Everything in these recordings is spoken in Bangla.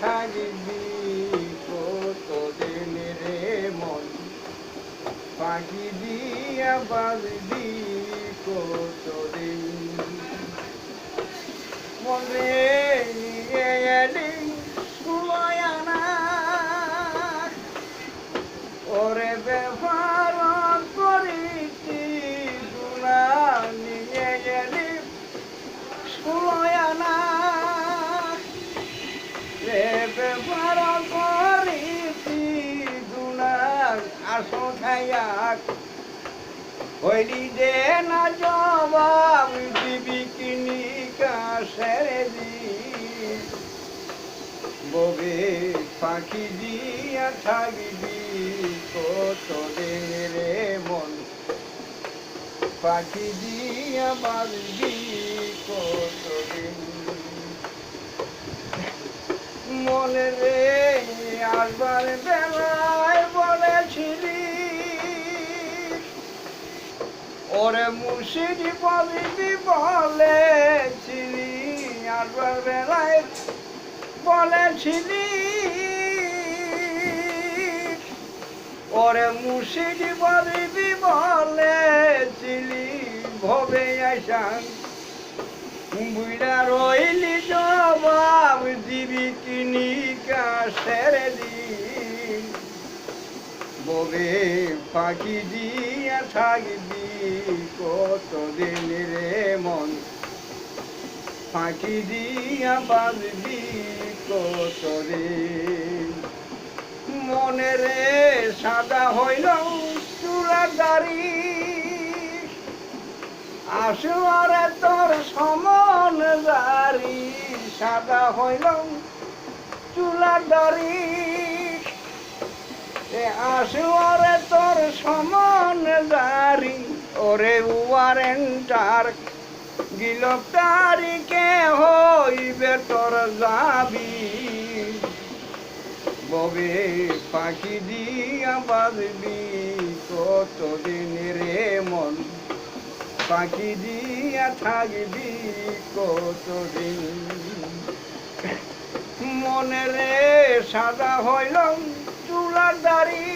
থাকবি কতদিন রে মন? পাখি দিয়া বাজবি কতদিন? মনে ব্যবহার করিতি গুণা আসো খাইয়াক হইলি দে না জবাব দিবি কিনি কাশের ববে পাখি দিয়া থাকবি কতদিন রে মন পাখি দিয়া বাজবি কতদিন মনে রে আসবার বেলায় বলেছিলি। ওরে মুর্শিদি বলিবি বলেছিলি। আসবার বেলায় বলেছিলি। ওরে বলেছিলি। ভবে আসান বুইরা রইলি কিনি কাশের দিন। ববে পাখি দিয়া থাকবি, কতদিন রে মন? পাখি দিয়া বাঁধবি কতদিন? মনে রে সাদা হইল চুলার দাড়ি। আসরে তোর সমন দাড়ি সাদা হইল চুলার দাড়ি। এ আসরে তোর সমান দাড়ি ওরে ওয়ারেন্টার গিলপ্তারিকে হইবে তোর যাবি ববে পাখি দিয়া বাজবি কতদিন রে মন? পাখি দিয়া থাকবি কতদিন? মনে রে, সাদা হইল চুলার দাড়ি।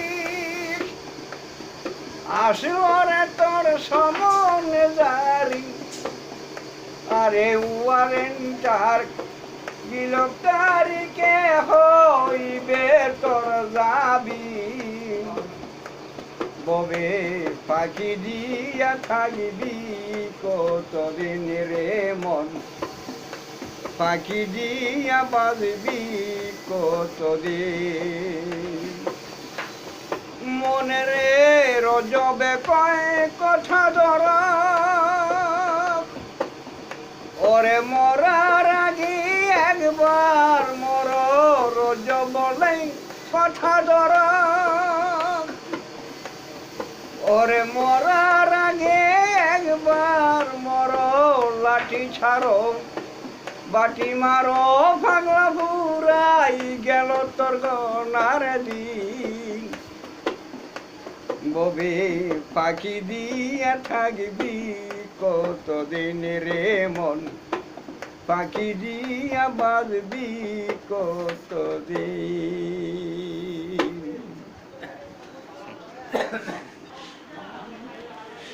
আসরে তোর সমন দাড়ি। আরে ওয়ারেন্টার বিলতারিকে হইবে তোর যাবি ববে পাখি দিয়া থাকবি, কতদিন রে মন পাখি দিয়া বাজবি কতদিন মনে রে রজবে কয় কথা ধর। ওরে মরার আগে একবার মর রোজ বলে কথা ধর। ওরে মরার আগে একবার মর, লাঠি ছাড়ো। বাটি মারো পাগলা ফুরাই গেল তোর গনার দিন। ববে পাখি দিয়া থাকবি কতদিন রে মন? পাখি দিয়া বাজবি কতদিন?